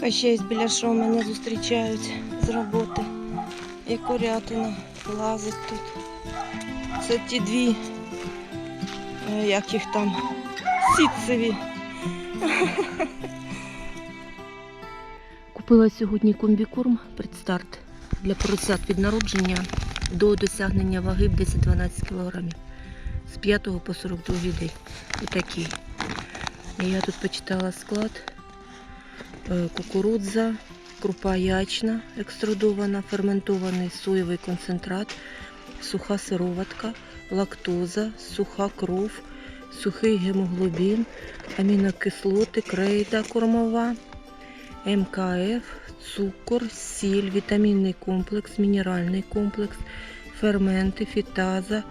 Кащей з біляшом мене зустрічають з роботи. І курятина лазить тут. Це ті дві, як їх там, сітцеві. Купила сьогодні комбікорм предстарт для поросят від народження до досягнення ваги 10-12 кг. З 5 по 42 день. Отакий. І я тут почитала склад. Е, Кукурудза, крупа ячна екструдована, ферментований соєвий концентрат, суха сироватка, лактоза, суха кров, сухий гемоглобін, амінокислоти, крейда кормова, МКФ, цукор, сіль, вітамінний комплекс, мінеральний комплекс, ферменти, фітаза,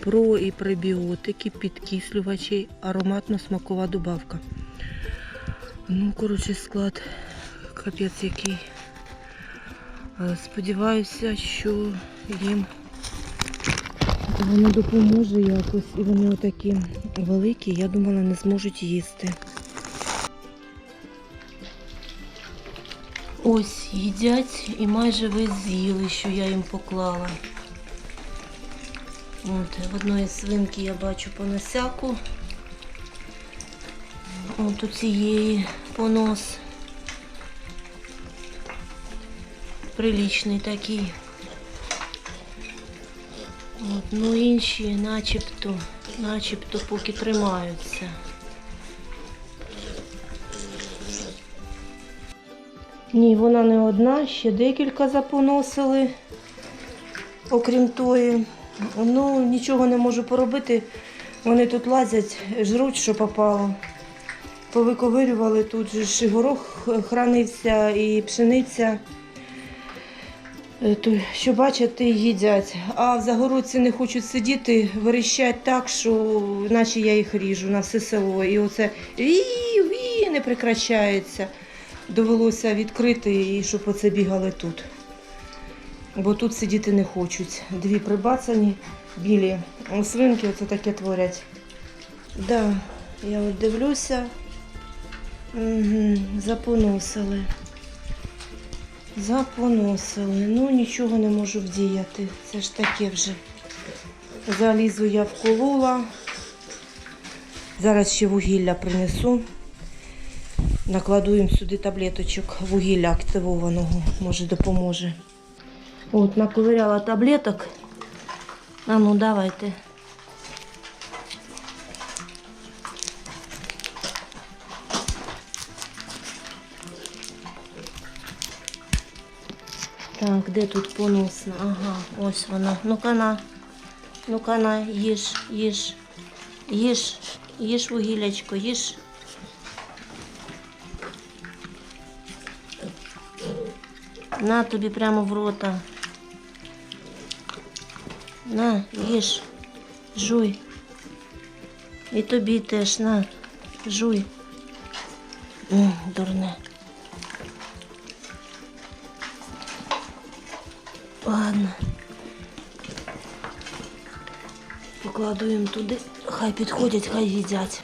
про і пребіотики, підкислювачі, ароматно-смакова добавка. Ну, коротше, склад капець який. Сподіваюся, що їм воно допоможе якось. І вони отакі великі, я думала, не зможуть їсти. Ось їдять і майже весь з'їли, що я їм поклала. От, в одної свинки я бачу поносяку. От у цієї понос. Прилічний такий. От, ну інші начебто, начебто поки тримаються. Ні, вона не одна, ще декілька запоносили. Окрім тої, ну нічого не можу поробити. Вони тут лазять, жруть, що попало. Повиковирювали тут же ж і горох хранився, і пшениця. Е, що бачать, їдять. А в загородці не хочуть сидіти, верещать так, що наче я їх ріжу на все село. І оце ві, ві, не прекращається. Довелося відкрити і щоб оце бігали тут. Бо тут сидіти не хочуть. Дві прибацані, білі свинки оце таке творять. Да, я от дивлюся. Запоносили. Запоносили. Ну, нічого не можу вдіяти. Це ж таке вже. Залізу я вколола. Зараз ще вугілля принесу. Накладу їм сюди таблеточок вугілля активованого, може допоможе. От, наковиряла таблеток. А ну давайте. Так, де тут поносна? Ага, ось вона. Ну-ка на. Ну-ка на, їж, їж. Їж, їж вугілячко, їж. На тобі прямо в рота. На, їж, жуй. І тобі теж, на, жуй. М, дурне. Ладно. Покладу їм туди. Хай підходять, хай їдять.